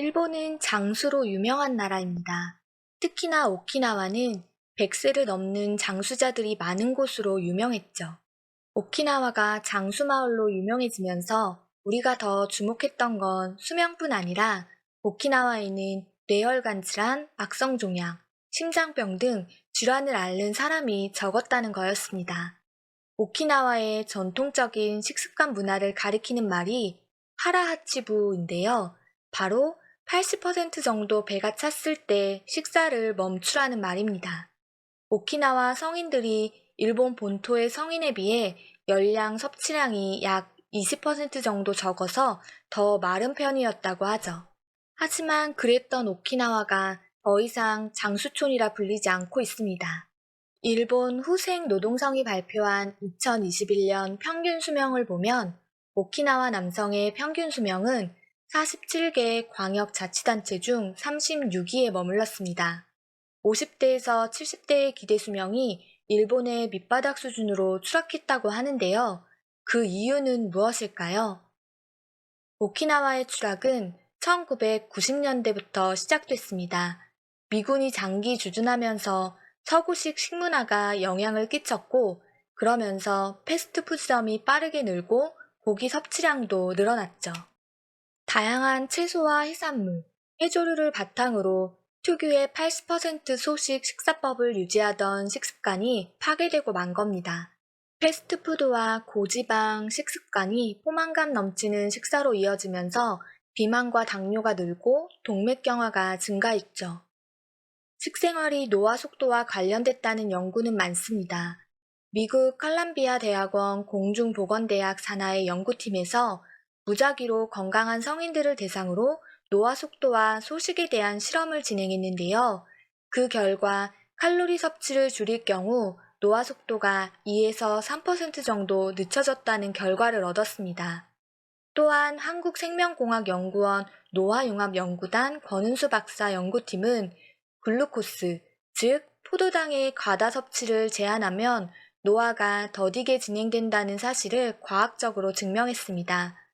일본은 장수로 유명한 나라입니다. 특히나 오키나와는 100세를 넘는 장수자들이 많은 곳으로 유명했죠. 오키나와가 장수마을로 유명해지면서 우리가 더 주목했던 건 수명뿐 아니라 오키나와에는 뇌혈관 질환, 악성종양, 심장병 등 질환을 앓는 사람이 적었다는 거였습니다. 오키나와의 전통적인 식습관 문화를 가리키는 말이 하라하치부인데요. 바로 80% 정도 배가 찼을 때 식사를 멈추라는 말입니다. 오키나와 성인들이 일본 본토의 성인에 비해 열량 섭취량이 약 20% 정도 적어서 더 마른 편이었다고 하죠. 하지만 그랬던 오키나와가 더 이상 장수촌이라 불리지 않고 있습니다. 일본 후생 노동성이 발표한 2021년 평균 수명을 보면 오키나와 남성의 평균 수명은 47개 광역자치단체 중 36위에 머물렀습니다. 50대에서 70대의 기대 수명이 일본의 밑바닥 수준으로 추락했다고 하는데요. 그 이유는 무엇일까요? 오키나와의 추락은 1990년대부터 시작됐습니다. 미군이 장기 주둔하면서 서구식 식문화가 영향을 끼쳤고, 그러면서 패스트푸드점이 빠르게 늘고 고기 섭취량도 늘어났죠. 다양한 채소와 해산물, 해조류를 바탕으로 특유의 80% 소식 식사법을 유지하던 식습관이 파괴되고 만 겁니다. 패스트푸드와 고지방 식습관이 포만감 넘치는 식사로 이어지면서 비만과 당뇨가 늘고 동맥경화가 증가했죠. 식생활이 노화 속도와 관련됐다는 연구는 많습니다. 미국 컬럼비아 대학원 공중보건대학 산하의 연구팀에서 무작위로 건강한 성인들을 대상으로 노화 속도와 소식에 대한 실험을 진행했는데요. 그 결과 칼로리 섭취를 줄일 경우 노화 속도가 2에서 3% 정도 늦춰졌다는 결과를 얻었습니다. 또한 한국생명공학연구원 노화융합연구단 권은수 박사 연구팀은 글루코스, 즉 포도당의 과다 섭취를 제한하면 노화가 더디게 진행된다는 사실을 과학적으로 증명했습니다.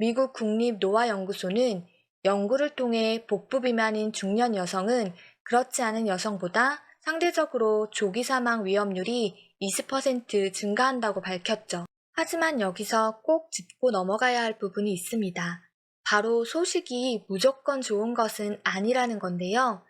미국 국립노화연구소는 연구를 통해 복부 비만인 중년 여성은 그렇지 않은 여성보다 상대적으로 조기 사망 위험률이 20% 증가한다고 밝혔죠. 하지만 여기서 꼭 짚고 넘어가야 할 부분이 있습니다. 바로 소식이 무조건 좋은 것은 아니라는 건데요.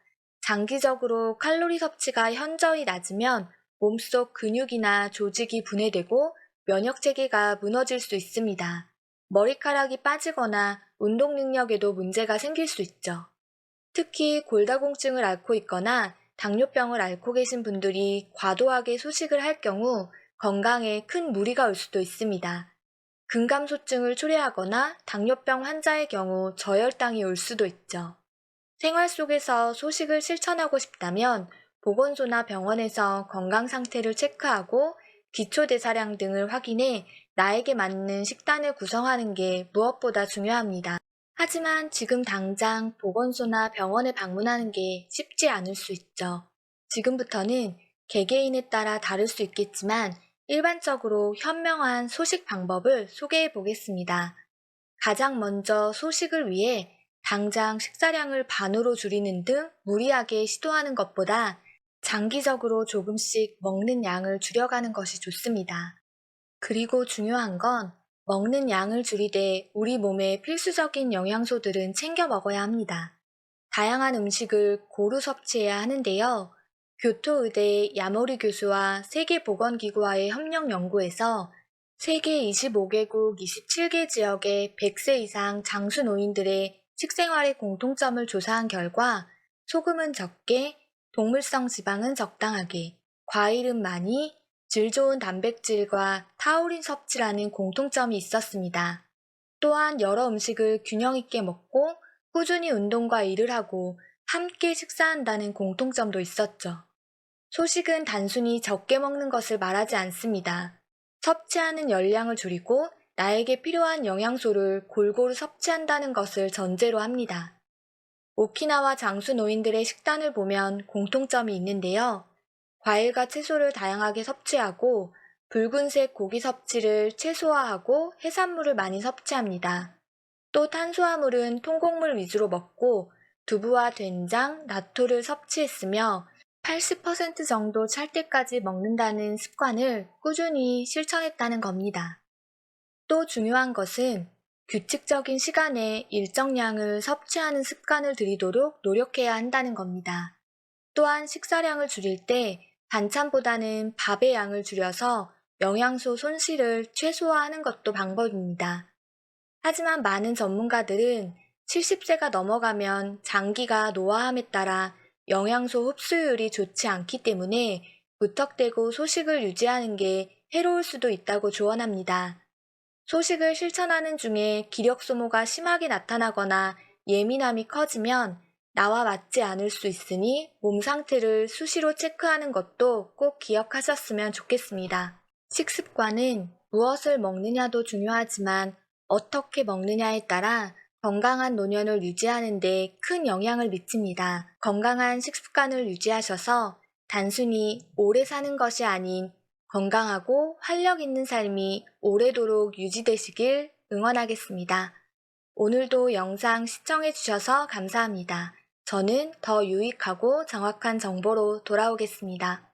장기적으로 칼로리 섭취가 현저히 낮으면 몸속 근육이나 조직이 분해되고 면역 체계가 무너질 수 있습니다. 머리카락이 빠지거나 운동 능력에도 문제가 생길 수 있죠. 특히 골다공증을 앓고 있거나 당뇨병을 앓고 계신 분들이 과도하게 소식을 할 경우 건강에 큰 무리가 올 수도 있습니다. 근감소증을 초래하거나 당뇨병 환자의 경우 저혈당이 올 수도 있죠. 생활 속에서 소식을 실천하고 싶다면 보건소나 병원에서 건강 상태를 체크하고 기초대사량 등을 확인해 나에게 맞는 식단을 구성하는 게 무엇보다 중요합니다. 하지만 지금 당장 보건소나 병원에 방문하는 게 쉽지 않을 수 있죠. 지금부터는 개개인에 따라 다를 수 있겠지만 일반적으로 현명한 소식 방법을 소개해 보겠습니다. 가장 먼저 소식을 위해 당장 식사량을 반으로 줄이는 등 무리하게 시도하는 것보다 장기적으로 조금씩 먹는 양을 줄여가는 것이 좋습니다. 그리고 중요한 건 먹는 양을 줄이되 우리 몸에 필수적인 영양소들은 챙겨 먹어야 합니다. 다양한 음식을 고루 섭취해야 하는데요. 교토의대 야모리 교수와 세계보건기구와의 협력 연구에서 세계 25개국 27개 지역의 100세 이상 장수 노인들의 식생활의 공통점을 조사한 결과 소금은 적게, 동물성 지방은 적당하게, 과일은 많이, 질 좋은 단백질과 타우린 섭취라는 공통점이 있었습니다. 또한 여러 음식을 균형 있게 먹고 꾸준히 운동과 일을 하고 함께 식사한다는 공통점도 있었죠. 소식은 단순히 적게 먹는 것을 말하지 않습니다. 섭취하는 열량을 줄이고 나에게 필요한 영양소를 골고루 섭취한다는 것을 전제로 합니다. 오키나와 장수 노인들의 식단을 보면 공통점이 있는데요. 과일과 채소를 다양하게 섭취하고 붉은색 고기 섭취를 최소화하고 해산물을 많이 섭취합니다. 또 탄수화물은 통곡물 위주로 먹고 두부와 된장, 나토를 섭취했으며 80% 정도 찰 때까지 먹는다는 습관을 꾸준히 실천했다는 겁니다. 또 중요한 것은 규칙적인 시간에 일정량을 섭취하는 습관을 들이도록 노력해야 한다는 겁니다. 또한 식사량을 줄일 때 반찬보다는 밥의 양을 줄여서 영양소 손실을 최소화하는 것도 방법입니다. 하지만 많은 전문가들은 70세가 넘어가면 장기가 노화함에 따라 영양소 흡수율이 좋지 않기 때문에 무턱대고 소식을 유지하는 게 해로울 수도 있다고 조언합니다. 소식을 실천하는 중에 기력 소모가 심하게 나타나거나 예민함이 커지면 나와 맞지 않을 수 있으니 몸 상태를 수시로 체크하는 것도 꼭 기억하셨으면 좋겠습니다. 식습관은 무엇을 먹느냐도 중요하지만 어떻게 먹느냐에 따라 건강한 노년을 유지하는 데 큰 영향을 미칩니다. 건강한 식습관을 유지하셔서 단순히 오래 사는 것이 아닌 건강하고 활력 있는 삶이 오래도록 유지되시길 응원하겠습니다. 오늘도 영상 시청해주셔서 감사합니다. 저는 더 유익하고 정확한 정보로 돌아오겠습니다.